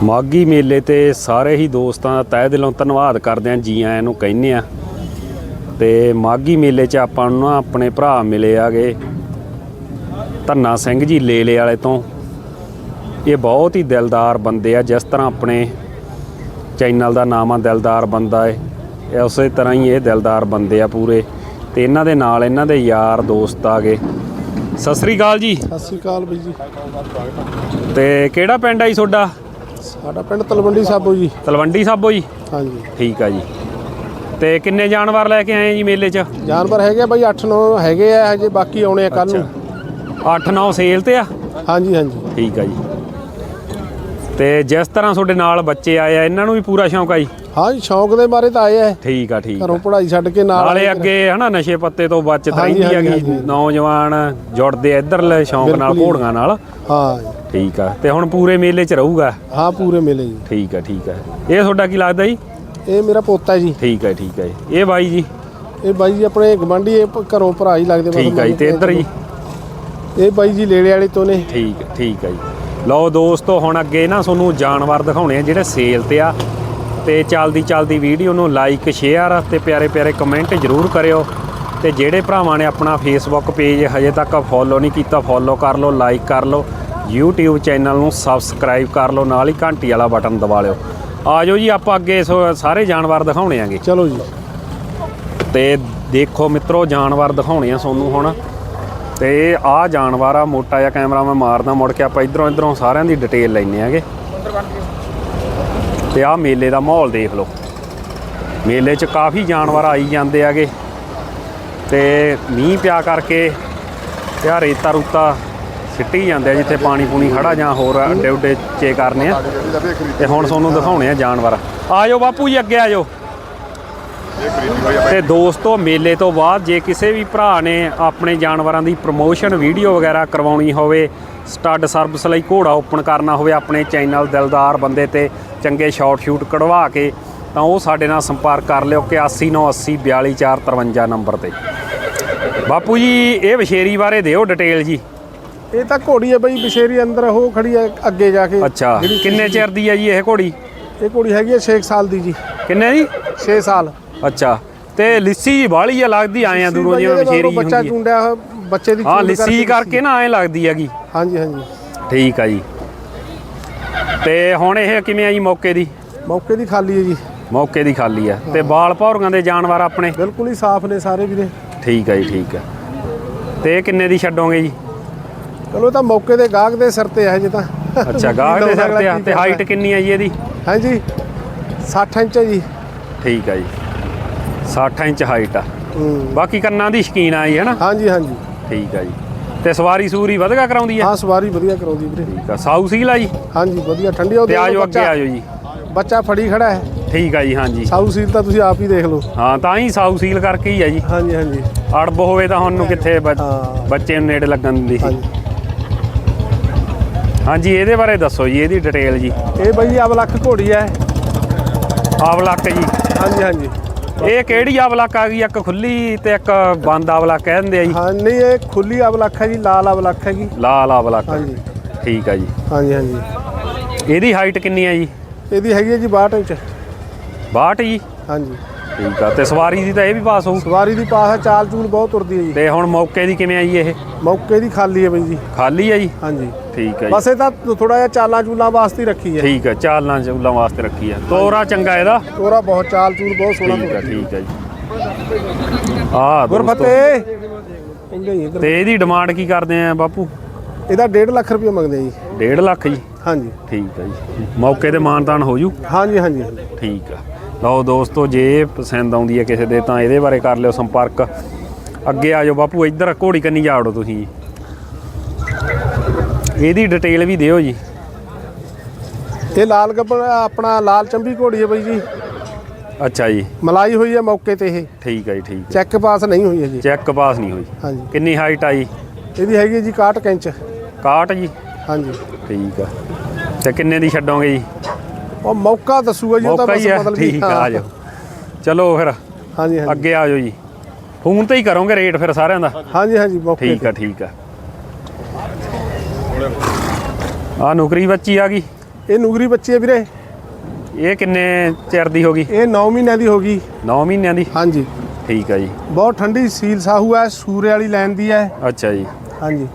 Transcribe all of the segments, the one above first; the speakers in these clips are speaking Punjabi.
ਮਾਗੀ ਮੇਲੇ ਤੇ ਸਾਰੇ ਹੀ ਦੋਸਤਾਂ ਦਾ ਤਹਿ ਦਿਲੋਂ ਧੰਨਵਾਦ ਕਰਦੇ ਆਂ ਜੀ ਆਇਆਂ ਨੂੰ ਕਹਿੰਨੇ ਆ ਤੇ ਮਾਗੀ ਮੇਲੇ 'ਚ ਆਪਾਂ ਨੂੰ ਨਾ ਆਪਣੇ ਭਰਾ ਮਿਲੇ ਆਗੇ ਧੰਨਾ ਸਿੰਘ ਜੀ ਲੇਲੇ ਵਾਲੇ ਤੋਂ। ਇਹ ਬਹੁਤ ਹੀ ਦਿਲਦਾਰ ਬੰਦੇ ਆ ਜਿਸ ਤਰ੍ਹਾਂ ਆਪਣੇ ਚੈਨਲ ਦਾ ਨਾਮ ਆ ਦਿਲਦਾਰ ਬੰਦਾ ਏ। ਇਹ ਉਸੇ ਤਰ੍ਹਾਂ ਹੀ ਇਹ ਦਿਲਦਾਰ ਬੰਦੇ ਆ ਪੂਰੇ। ਤੇ ਇਹਨਾਂ ਦੇ ਨਾਲ ਇਹਨਾਂ ਦੇ ਯਾਰ ਦੋਸਤ ਆਗੇ। ਸਤਿ ਸ੍ਰੀ ਅਕਾਲ ਜੀ। ਸਤਿ ਸ਼੍ਰੀ ਅਕਾਲ ਬਾਈ ਜੀ। ਤੇ ਕਿਹੜਾ ਪਿੰਡ ਆ ਜੀ ਤੁਹਾਡਾ? ਸਾਡਾ ਪਿੰਡ ਤਲਵੰਡੀ ਸਾਬੋ ਜੀ। ਤਲਵੰਡੀ ਸਾਬੋ ਜੀ? ਹਾਂਜੀ। ਠੀਕ ਆ ਜੀ। ਤੇ ਕਿੰਨੇ ਜਾਨਵਰ ਲੈ ਕੇ ਆਏ ਜੀ ਮੇਲੇ 'ਚ? ਜਾਨਵਰ ਹੈਗੇ ਬਾਈ 8-9 ਹੈਗੇ ਆ ਹਜੇ ਬਾਕੀ ਆਉਣੇ ਆ ਕੱਲ ਨੂੰ। 8-9 ਸੇਲ ਤੇ ਆ? ਹਾਂਜੀ ਹਾਂਜੀ। ਠੀਕ ਆ ਜੀ। ਤੇ ਜਿਸ ਤਰ੍ਹਾਂ ਤੁਹਾਡੇ ਨਾਲ ਬੱਚੇ ਆਏ ਆ ਇਹਨਾਂ ਨੂੰ ਵੀ ਪੂਰਾ ਸ਼ੌਂਕ ਆ ਜੀ? ਹਾਂ ਜੀ ਸ਼ੌਂਕ ਦੇ ਮਾਰੇ ਤਾਂ ਆਏ ਆ। ਠੀਕ ਆ ਠੀਕ ਆ। ਘਰੋਂ ਪੜ੍ਹਾਈ ਛੱਡ ਕੇ ਨਾਲ ਨਾਲੇ ਆ। ਅੱਗੇ ਹਨਾ ਨਸ਼ੇ ਪੱਤੇ ਤੋਂ ਬਚਤ ਹਾਂਜੀ, ਰਹਿੰਦੀ ਹੈਗੀ। ਹਾਂਜੀ। ਨੌਜਵਾਨ ਜੁੜਦੇ ਆ ਇੱਧਰਲੇ ਸ਼ੌਂਕ ਨਾਲ ਬਿਲਕੁਲ। ਘੋੜੀਆਂ ਨਾਲ। ਹਾਂ। ਜੀ। ਠੀਕ ਆ। ਤੇ ਹੁਣ ਪੂਰੇ ਮੇਲੇ 'ਚ ਰਹੂਗਾ? ਹਾਂ ਪੂਰੇ ਮਿਲੇ ਜੀ। ਠੀਕ ਆ ਠੀਕ ਆ। ਇਹ ਤੁਹਾਡਾ ਕੀ ਲੱਗਦਾ ਜੀ? ਇਹ ਮੇਰਾ ਪੋਤਾ ਜੀ। ਠੀਕ ਆ ਠੀਕ ਆ ਜੀ। ਇਹ ਬਾਈ ਜੀ? ਇਹ ਬਾਈ ਜੀ ਆਪਣੇ ਗਵਾਂਢੀ ਇਹ ਪ- ਘਰੋਂ ਭਰਾ ਹੀ ਲੱਗਦੇ ਬਸ ਠੀਕ ਆ ਜੀ ਤੇ ਇੱਧਰ ਜੀ? ਇਹ ਬਾਈ ਜੀ ਲੇੜੇ ਵਾਲੇ ਤੋਂ ਨੇ। ਠੀਕ ਠੀਕ ਹੈ ਜੀ। ਲਓ ਦੋਸਤੋ ਹੁਣ ਅੱਗੇ ਨਾ ਤੁਹਾਨੂੰ ਜਾਨਵਰ ਦਿਖਾਉਣੇ ਆ ਜਿਹੜੇ ਸੇਲ ਤੇ ਆ। ਤੇ ਚੱਲਦੀ ਚੱਲਦੀ ਵੀਡੀਓ ਨੂੰ ਲਾਈਕ ਸ਼ੇਅਰ ਤੇ ਪਿਆਰੇ ਪਿਆਰੇ ਕਮੈਂਟ ਜ਼ਰੂਰ ਕਰਿਓ। ਤੇ ਜਿਹੜੇ ਭਰਾਵਾਂ ਨੇ ਆਪਣਾ ਫੇਸਬੁੱਕ ਪੇਜ ਹਜੇ ਤੱਕ ਫੋਲੋ ਨਹੀਂ ਕੀਤਾ ਫੋਲੋ ਕਰ ਲਓ ਲਾਈਕ ਕਰ ਲਓ। YouTube ਚੈਨਲ ਨੂੰ ਸਬਸਕ੍ਰਾਈਬ ਕਰ ਲਓ ਨਾਲ ਹੀ ਘੰਟੀ ਵਾਲਾ ਬਟਨ ਦਬਾ ਲਿਓ। ਆਜੋ ਜੀ ਆਪਾਂ ਅੱਗੇ ਸਾਰੇ ਜਾਨਵਰ ਦਿਖਾਉਣੇ ਆਂਗੇ। ਚਲੋ ਜੀ। ਤੇ ਦੇਖੋ ਮਿੱਤਰੋ ਜਾਨਵਰ ਦਿਖਾਉਣੇ ਆ ਤੁਹਾਨੂੰ ਹੁਣ। ਤੇ ਆਹ ਜਾਨਵਰ ਆ ਮੋਟਾ ਜਿਹਾ ਕੈਮਰਾ ਮੈਂ ਮਾਰਦਾ ਮੁੜ ਕੇ ਆਪਾਂ ਇਧਰੋਂ ਇਧਰੋਂ ਸਾਰਿਆਂ ਦੀ ਡਿਟੇਲ ਲੈਣੇ ਆਗੇ। ਤੇ ਆਹ ਮੇਲੇ ਦਾ ਮਾਹੌਲ ਦੇਖ ਲਓ। ਮੇਲੇ 'ਚ ਕਾਫੀ ਜਾਨਵਰ ਆਈ ਜਾਂਦੇ ਆਗੇ ਤੇ ਮੀਂਹ ਪਿਆ ਕਰਕੇ ਤੇ ਆਹ ਰੇਤਾ ਰੂਤਾ ਸਿੱਟੀ ਜਾਂਦੇ ਆ, ਜਿੱਥੇ ਪਾਣੀ ਪੂਣੀ ਖੜਾ ਜਾਂ ਹੋਰ ਅੱਡੇ ਉੱਡੇ ਚੇ ਕਰਨੇ ਆ। ਤੇ ਹੁਣ ਤੁਹਾਨੂੰ ਦਿਖਾਉਣੇ ਆ ਜਾਨਵਰ। ਆਜੋ ਬਾਪੂ ਜੀ, ਅੱਗੇ ਆਜੋ। ਤੇ ਦੋਸਤੋ, ਮੇਲੇ ਤੋਂ ਬਾਅਦ ਜੇ ਕਿਸੇ ਵੀ ਭਰਾ ਨੇ ਆਪਣੇ ਜਾਨਵਰਾਂ ਦੀ ਪ੍ਰਮੋਸ਼ਨ ਵੀਡੀਓ ਵਗੈਰਾ ਕਰਵਾਉਣੀ ਹੋਵੇ, ਸਟੱਡ ਸਰਵਿਸ ਲਈ ਘੋੜਾ ਓਪਨ ਕਰਨਾ ਹੋਵੇ, ਆਪਣੇ ਚੈਨਲ ਦਿਲਦਾਰ ਬੰਦੇ ਤੇ ਚੰਗੇ ਸ਼ਾਰਟ ਸ਼ੂਟ ਕਢਵਾ ਕੇ ਤਾਂ ਉਹ ਸਾਡੇ ਨਾਲ ਸੰਪਰਕ ਕਰ ਲਿਓ ਕਿ 80980 42453 ਨੰਬਰ ਤੇ। ਬਾਪੂ ਜੀ ਇਹ ਵਿਸ਼ੇਰੀ ਬਾਰੇ ਦਿਓ ਡਿਟੇਲ ਜੀ। ਇਹ ਤਾਂ ਘੋੜੀ ਹੈ ਬਾਈ ਬਸ਼ੇਰੀ ਅੰਦਰ ਉਹ ਖੜੀ ਹੈ ਅੱਗੇ ਜਾ ਕੇ। ਅੱਛਾ ਕਿੰਨੇ ਚਿਰ ਦੀ ਹੈ ਜੀ ਇਹ ਘੋੜੀ? ਇਹ ਘੋੜੀ ਹੈਗੀ ਹੈ 6 ਸਾਲ ਦੀ ਜੀ। ਕਿੰਨੇ ਜੀ 6 ਸਾਲ। ਅੱਛਾ ਤੇ ਲਿੱਸੀ ਜੀ ਬਾਹਲੀ ਆ ਲੱਗਦੀ ਆਏ ਆ ਦੂਰੋਂ ਜਿਵੇਂ ਵਿਸ਼ੇਰੀ ਬੱਚਾ ਹੁੰਦੀ ਹੈ। ਚੁੰਡਿਆ ਹੋਇਆ, ਬੱਚੇ ਦੀ ਹਾਂ ਲਿੱਸੀ ਕਰਕੇ ਨਾ ਐ ਲੱਗਦੀ ਹੈਗੀ। ਹਾਂਜੀ ਹਾਂਜੀ। ਠੀਕ ਆ ਜੀ। ਤੇ ਹੁਣ ਇਹ ਕਿਵੇਂ ਆ ਜੀ ਮੌਕੇ ਦੀ? ਮੌਕੇ ਦੀ ਖਾਲੀ ਹੈ ਜੀ। ਮੌਕੇ ਦੀ ਖਾਲੀ ਆ। ਤੇ ਬਾਲ ਭੌਰੀਆਂ ਦੇ ਜਾਨਵਰ ਆਪਣੇ? ਬਿਲਕੁਲ ਹੀ ਸਾਫ਼ ਨੇ ਸਾਰੇ ਵੀਰੇ। ਠੀਕ ਆ ਜੀ ਠੀਕ ਆ। ਤੇ ਇਹ ਕਿੰਨੇ ਦੀ ਛੱਡੋਗੇ ਜੀ? ਚਲੋ ਇਹ ਤਾਂ ਮੌਕੇ ਦੇ ਗਾਹਕ ਦੇ ਸਿਰ ਤੇ ਹੈ ਜੇ ਤਾਂ। ਅੱਛਾ ਗਾਹਕ ਦੇ ਸਿਰ ਤੇ ਆ। ਤੇ ਹਾਈਟ ਕਿੰਨੀ ਆ ਜੀ ਇਹਦੀ? ਹਾਂਜੀ 60 ਇੰਚ ਹੈ ਜੀ। ਠੀਕ ਆ ਜੀ। 60 ਇੰਚ ਹਾਈਟ ਆ। ਬਾਕੀ ਕੰਨਾਂ ਦੀ ਸ਼ਕੀਨ ਆ ਜੀ ਹੈਨਾ ਹਾਂਜੀ ਹਾਂਜੀ। ਠੀਕ ਆ ਜੀ। ਤੇ ਸਵਾਰੀ ਸੂਰੀ ਵਧਗਾ ਕਰਾਉਂਦੀ ਆ? ਹਾਂ ਸਵਾਰੀ ਵਧੀਆ ਕਰਾਉਂਦੀ ਵੀਰੇ। ਠੀਕ ਆ ਸਾਊ ਸੀਲ ਆ ਜੀ? ਹਾਂਜੀ ਵਧੀਆ ਠੰਡੀ ਉਹ ਤੇ ਆਜੋ ਅੱਗੇ ਆਜੋ ਜੀ। ਬੱਚਾ ਫੜੀ ਖੜਾ ਹੈ। ਠੀਕ ਆ ਜੀ ਹਾਂਜੀ। ਸਾਊ ਸੀਲ ਤਾਂ ਤੁਸੀਂ ਆਪ ਹੀ ਦੇਖ ਲਓ। ਹਾਂ ਤਾਂ ਹੀ ਸਾਊ ਸੀਲ ਕਰਕੇ ਹੀ ਆ ਜੀ। ਹਾਂਜੀ ਹਾਂਜੀ। ਅੜਬ ਹੋਵੇ ਤਾਂ ਹੁਣ ਨੂੰ ਕਿੱਥੇ। ਬੱਚੇ ਨੂੰ ਨੇੜੇ ਲੱਗਣ ਸੀ। ਹਾਂਜੀ। ਇਹਦੇ ਬਾਰੇ ਦੱਸੋ ਜੀ ਇਹਦੀ ਡਿਟੇਲ ਜੀ। ਇਹ ਬਾਈ ਅਵਲੱਖ ਘੋੜੀ ਹੈ। ਆਵਲਕ ਜੀ। ਹਾਂਜੀ ਹਾਂਜੀ। ਇਹ ਕਿਹੜੀ ਆਵਲਕ ਆ ਗਈ? ਇੱਕ ਖੁੱਲੀ ਤੇ ਇੱਕ ਬੰਦ ਆਵਲਕ ਕਹਿੰਦੇ ਆ ਜੀ। ਹਾਂ ਨਹੀਂ ਇਹ ਖੁੱਲੀ ਅਵਲੱਖ ਹੈ ਜੀ ਲਾਲ ਅਵਲੱਖ ਹੈਗੀ ਲਾਲ ਆਵਲਕ। ਹਾਂਜੀ। ਠੀਕ ਆ ਜੀ। ਹਾਂਜੀ ਹਾਂਜੀ। ਇਹਦੀ ਹਾਈਟ ਕਿੰਨੀ ਆ ਜੀ? ਇਹਦੀ ਹੈਗੀ ਹੈ ਜੀ 62 ਇੰਚ। 62 ਜੀ? ਹਾਂਜੀ। ਠੀਕ ਆ। ਤੇ ਸਵਾਰੀ ਦੀ ਤਾਂ ਇਹ ਵੀ ਪਾਸ ਹੋਊ। ਸਵਾਰੀ ਦੀ ਪਾਸ ਹੈ ਚਾਲ ਚੂਲ ਬਹੁਤ ਤੁਰਦੀ ਹੈ ਜੀ। ਤੇ ਹੁਣ ਮੌਕੇ ਦੀ ਕਿਵੇਂ ਆ ਜੀ ਇਹ? ਮੌਕੇ ਦੀ ਖਾਲੀ ਹੈ ਬਾਈ ਜੀ। ਖਾਲੀ ਆ ਜੀ? ਹਾਂਜੀ। ਠੀਕ ਜੀ। ਬਸ ਇਹ ਤਾਂ ਥੋੜਾ ਜਿਹਾ ਚਾਲਾਂ ਚੂਲਾਂ ਵਾਸਤੇ ਹੀ ਰੱਖੀ ਹੈ। ਠੀਕ ਆ ਚਾਲਾਂ ਚੂਲਾਂ ਵਾਸਤੇ ਰੱਖੀ ਆ ਤੋਰਾ ਚੰਗਾ ਇਹਦਾ? ਤੋਰਾ ਬਹੁਤ ਚਾਲ ਚੂਲ ਬਹੁਤ ਸੋਹਣਾ ਠੀਕ ਤੁਰਦੀ ਠੀਕ ਆ ਜੀ। ਆ ਗੁਰਫਤੇ ਕਹਿੰਦੇ ਜੀ ਇੱਧਰ। ਤੇ ਇਹਦੀ ਡਿਮਾਂਡ ਕੀ ਕਰਦੇ ਆ ਬਾਪੂ? ਇਹਦਾ 1.5 ਲੱਖ ਰੁਪਏ ਮੰਗਦੇ ਆ ਜੀ। 1.5 ਲੱਖ ਜੀ? ਹਾਂਜੀ। ਠੀਕ ਆ ਜੀ। ਮੌਕੇ ਤੇ ਮਾਨਤਾਨ ਹੋ ਜੂ? ਹਾਂਜੀ ਹਾਂਜੀ। ਹਾਂਜੀ। ਠੀਕ ਆ। ਲਓ ਦੋਸਤੋ ਜੇ ਪਸੰਦ ਆਉਂਦੀ ਹੈ ਕਿਸੇ ਦੇ ਤਾਂ ਇਹਦੇ ਬਾਰੇ ਕਰ ਲਿਓ ਸੰਪਰਕ। ਅੱਗੇ ਆ ਜਾਓ ਬਾਪੂ ਇੱਧਰ ਘੋੜੀ ਕੰਨੀ ਜਾੜੋ ਤੁਸੀਂ ਜੀ। ਇਹਦੀ ਡਿਟੇਲ ਵੀ ਦਿਓ ਜੀ। ਇਹ ਲਾਲ ਗੱਬਰ ਆਪਣਾ ਲਾਲ ਚੰਬੀ ਘੋੜੀ ਹੈ ਬਾਈ ਜੀ। ਅੱਛਾ ਜੀ। ਮਲਾਈ ਹੋਈ ਹੈ ਮੌਕੇ ਤੇ ਇਹ। ਠੀਕ ਹੈ ਜੀ ਠੀਕ ਹੈ। ਚੈੱਕ ਪਾਸ ਨਹੀਂ ਹੋਈ ਹੈ ਜੀ ਚੈੱਕ ਪਾਸ ਨਹੀਂ ਹੋਈ। ਹਾਂਜੀ। ਕਿੰਨੀ ਹਾਈਟ ਆ ਜੀ? ਇਹਦੀ ਹੈਗੀ ਜੀ 61 ਇੰਚ। 61 ਜੀ? ਹਾਂਜੀ। ਠੀਕ ਆ। ਤੇ ਕਿੰਨੇ ਦੀ ਛੱਡੋਗੇ ਜੀ? ਉਹ ਮੌਕਾ ਦੱਸੂਗਾ ਜੀ ਉਹ ਤਾਂ ਬਸ ਮਤਲਬ ਠੀਕ ਆ ਜਾਓ। ਚਲੋ ਫਿਰ ਹਾਂਜੀ ਹਾਂਜੀ। ਅੱਗੇ ਆ ਜਾਓ ਜੀ। ਫੋਨ ਤੇ ਹੀ ਕਰੋਗੇ ਰੇਟ ਫਿਰ ਸਾਰਿਆਂ ਦਾ। ਹਾਂਜੀ ਹਾਂਜੀ ਮੌਕੇ ਠੀਕ ਆ ਠੀਕ ਆ। ਆ ਨੌਕਰੀ ਬੱਚੀ ਆ ਗਈ। ਇਹ ਨੂਗਰੀ ਬੱਚੀ ਹੈ ਵੀਰੇ। ਇਹ ਕਿੰਨੇ ਚਿਰ ਦੀ ਹੋ ਗਈ? ਇਹ 9 ਮਹੀਨਿਆਂ ਦੀ ਹੋ ਗਈ। 9 ਮਹੀਨਿਆਂ ਦੀ? ਹਾਂਜੀ। ਠੀਕ ਆ ਜੀ। ਬਹੁਤ ਠੰਡੀ ਸੀਲ ਸਾਹੂ ਹੈ ਸੂਰੇ ਵਾਲੀ ਲਾਈਨ ਦੀ ਹੈ। ਅੱਛਾ ਜੀ। ਹਾਂਜੀ।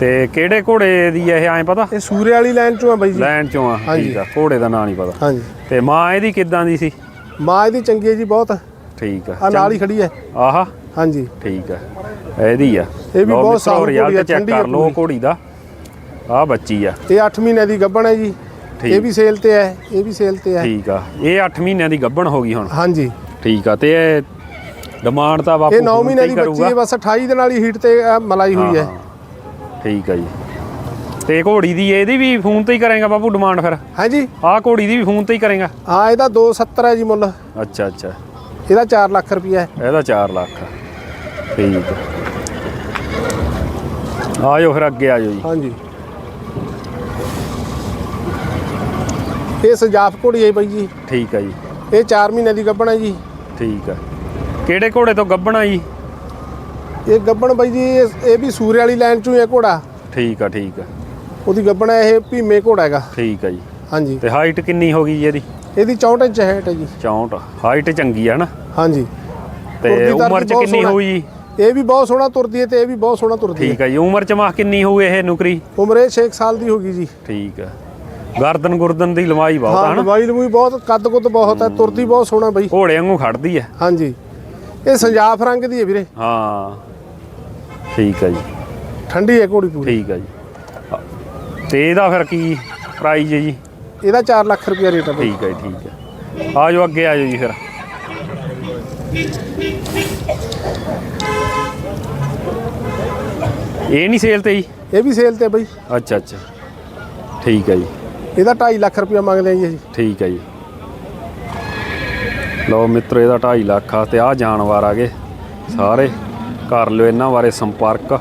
ਤੇ ਕਿਹੜੇ ਘੋੜੇ ਦੀ ਆ ਇਹ ਐਂ ਪਤਾ? ਇਹ ਸੂਰੇ ਵਾਲੀ ਲਾਈਨ ਚੋਂ ਆ ਬਾਈ ਜੀ। ਲੈਣ ਚੋਂ ਆ ਹਾਂਜੀ। ਠੀਕ ਆ ਘੋੜੇ ਦਾ ਨਾਂ ਨਹੀਂ ਪਤਾ। ਹਾਂਜੀ। ਤੇ ਮਾਂ ਇਹਦੀ ਕਿੱਦਾਂ ਦੀ ਸੀ? ਮਾਂ ਇਹਦੀ ਚੰਗੀ ਹੈ ਜੀ ਬਹੁਤ। ਠੀਕ ਆ। ਆ ਨਾਲ ਹੀ ਖੜੀ ਹੈ। ਆਹਾ। ਹਾਂਜੀ। ਠੀਕ ਆ। ਇਹਦੀ ਆ। ਇਹ ਵੀ ਲਓ ਬਹੁਤ ਮਿੱਤਰੋ, ਸਾਊ ਘੋੜੀ ਠੰਡੀ ਕਰ ਪੂਰੀ। ਘੋੜੀ ਦਾ। ਆ ਬੱਚੀ ਆ। ਇਹ 8 ਮਹੀਨਿਆਂ ਦੀ ਗੱਭਣ ਹੈ ਜੀ। ਇਹ ਵੀ ਸੇਲ ਤੇ ਹੈ ਇਹ ਵੀ ਸੇਲ ਤੇ ਹੈ। ਠੀਕ ਆ। ਇਹ 8 ਮਹੀਨਿਆਂ ਦੀ ਗੱਭਣ ਹੋ ਗਈ ਹੁਣ। ਹਾਂਜੀ। ਠੀਕ ਆ ਤੇ ਇਹ ਡਿਮਾਂਡ ਤਾਂ ਬਾਪੂ ਇਹ 9 ਫੋਨ ਤੇ ਮਹੀਨਿਆਂ ਹੀ ਦੀ ਬੱਚੀ ਹੈ। ਬਸ 28 ਦਿਨ ਵਾਲੀ ਹੀਟ ਤੇ ਮਲਾਈ ਹੋਈ ਹੈ। ਠੀਕ ਆ ਜੀ। ਤੇ ਘੋੜੀ ਦੀ ਇਹਦੀ ਵੀ ਫੋਨ ਤੇ ਹੀ ਕਰੇਗਾ ਬਾਪੂ ਡਿਮਾਂਡ ਫਿਰ? ਹਾਂਜੀ। ਆਹ ਘੋੜੀ ਦੀ ਵੀ ਫੋਨ ਤੇ ਹੀ ਕਰੇਗਾ? ਹਾਂ ਇਹਦਾ 270 ਹੈ ਜੀ ਮੁੱਲ। ਅੱਛਾ ਅੱਛਾ। ਇਹਦਾ 4 ਲੱਖ ਰੁਪਇਆ ਹੈ। ਇਹਦਾ 4 ਲੱਖ। ਠੀਕ। ਆ ਆਜੋ ਫਿਰ ਅੱਗੇ ਆਜੋ ਜੀ। ਹਾਂਜੀ। ਇਹ ਸਜਾਫ ਘੋੜੀ ਹੈ ਬਾਈ ਜੀ। ਠੀਕ ਆ ਜੀ। ਇਹ 4 ਮਹੀਨਿਆਂ ਦੀ ਗੱਭਣ ਹੈ ਜੀ। ਠੀਕ ਆ। ਕਿਹੜੇ ਘੋੜੇ ਤੋਂ ਗੱਭਣਾ ਜੀ? ਇਹ ਗੱਭਣ ਬਾਈ ਜੀ ਇਹ ਵੀ ਸੂਰੇ ਵਾਲੀ ਲਾਈਨ ਚੋਂ ਹੀ ਹੈ ਘੋੜਾ। ਠੀਕ ਆ ਠੀਕ ਆ। ਉਹਦੀ ਗੱਭਣ ਹੈ ਇਹ ਭੀਮੇ ਘੋੜਾ ਹੈਗਾ। ਠੀਕ ਆ ਜੀ। ਹਾਂਜੀ। ਤੇ ਹਾਈਟ ਕਿੰਨੀ ਹੋ ਗਈ ਜੀ ਇਹਦੀ? ਇਹਦੀ 64 ਇੰਚ ਹੈਟ ਹੈ ਜੀ। 64 ਹਾਈਟ ਚੰਗੀ ਆ ਨਾ ਹਾਂਜੀ। ਤੇ ਉਮਰ ਚ ਕਿੰਨੀ। ਹੋਈ ਜੀ? ਇਹ ਵੀ ਬਹੁਤ ਸੋਹਣਾ ਤੁਰਦੀ ਹੈ ਤੇ ਇਹ ਵੀ ਬਹੁਤ ਸੋਹਣਾ ਤੁਰਦੀ ਹੈ। ਠੀਕ ਆ ਜੀ। ਉਮਰ ਚ ਮਾਹ ਕਿੰਨੀ ਹੋਊ ਇਹ ਨੁਕਰੀ? ਉਮਰ ਇਹ 6 ਸਾਲ ਦੀ ਹੋ ਗਈ ਜੀ। ਠੀਕ ਆ। ਗਰਦਨ ਗੁਰਦਨ ਦੀ ਲੰਬਾਈ ਬਹੁਤ ਆ ਹਾਂ ਨਾ ਮੋਬਾਈਲ ਵੀ ਬਹੁਤ ਕੱਦ ਕੁੱਦ ਬਹੁਤ ਹੈ ਤੁਰਦੀ ਬਹੁਤ ਸੋਹਣਾ ਬਈ। ਘੋੜੇ ਵਾਂਗੂ ਖੜਦੀ ਆ ਹਾਂਜੀ। ਇਹ ਸੰਜਾਫ ਰੰਗ ਦੀ ਹੈ ਵੀਰੇ। ਹਾਂ। ਠੀਕ ਆ ਜੀ। ਠੰਡੀ ਹੈ ਘੋੜੀ ਪੂਰੀ। ਠੀਕ ਆ ਜੀ। ਤੇ ਇਹਦਾ ਫਿਰ ਕੀ ਪ੍ਰਾਈਜ਼ ਹੈ ਜੀ? ਇਹਦਾ 4 ਲੱਖ ਰੁਪਇਆ ਰੇਟ ਹੈ ਬਈ। ਠੀਕ ਹੈ ਜੀ, ਠੀਕ ਹੈ ਆਜੋ ਅੱਗੇ ਆਜੋ ਜੀ ਫਿਰ। ਇਹ ਨਹੀਂ ਸੇਲ ਤੇ ਜੀ? ਇਹ ਵੀ ਸੇਲ ਤੇ ਬਈ। ਅੱਛਾ ਅੱਛਾ। ਠੀਕ ਹੈ ਜੀ। ਇਹਦਾ 2.5 ਲੱਖ ਰੁਪਇਆ ਮੰਗਦੇ ਆ ਜੀ ਅਸੀਂ। ਠੀਕ ਹੈ ਜੀ। ਲਓ ਮਿੱਤਰੋ ਇਹਦਾ 2.5 ਲੱਖ ਆ ਤੇ ਆ ਜਾਨਵਰ ਆ ਗਏ ਸਾਰੇ ਕਰ ਲਿਓ ਇਹਨਾਂ ਬਾਰੇ ਸੰਪਰਕ।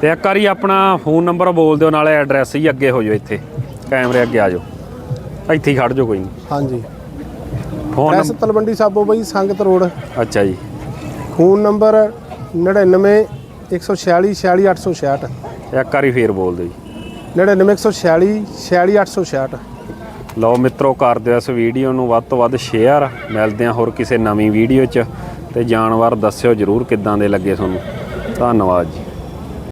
ਤੇ ਇੱਕ ਵਾਰੀ ਆਪਣਾ ਫੋਨ ਨੰਬਰ ਬੋਲ ਦਿਓ ਨਾਲੇ ਐਡਰੈਸ ਹੀ ਅੱਗੇ ਹੋ ਜਾਓ ਇੱਥੇ। ਕੈਮਰੇ ਅੱਗੇ ਆ ਜਾਓ। ਇੱਥੇ ਹੀ ਖੜ ਜਾਓ ਕੋਈ ਨਹੀਂ ਹਾਂਜੀ। ਫੋਨ ਐਸ ਤਲਵੰਡੀ ਸਾਬੋ ਬਈ ਸੰਗਤ ਰੋਡ। ਅੱਛਾ ਜੀ। ਫੋਨ ਨੰਬਰ 99 146 46 866 ਇੱਕ ਵਾਰੀ ਫੇਰ ਬੋਲ ਦਿਓ ਜੀ। 99 146 46 866 ਲਓ ਮਿੱਤਰੋ ਕਰ ਦਿਓ ਇਸ ਵੀਡੀਓ ਨੂੰ ਵੱਧ ਤੋਂ ਵੱਧ ਸ਼ੇਅਰ। ਮਿਲਦੇ ਹਾਂ ਹੋਰ ਕਿਸੇ ਨਵੀਂ ਵੀਡੀਓ 'ਚ ਤੇ ਜਾਨਵਰ ਦੱਸਿਓ ਜਰੂਰ ਕਿੱਦਾਂ ਦੇ ਲੱਗੇ ਤੁਹਾਨੂੰ। ਧੰਨਵਾਦ ਜੀ।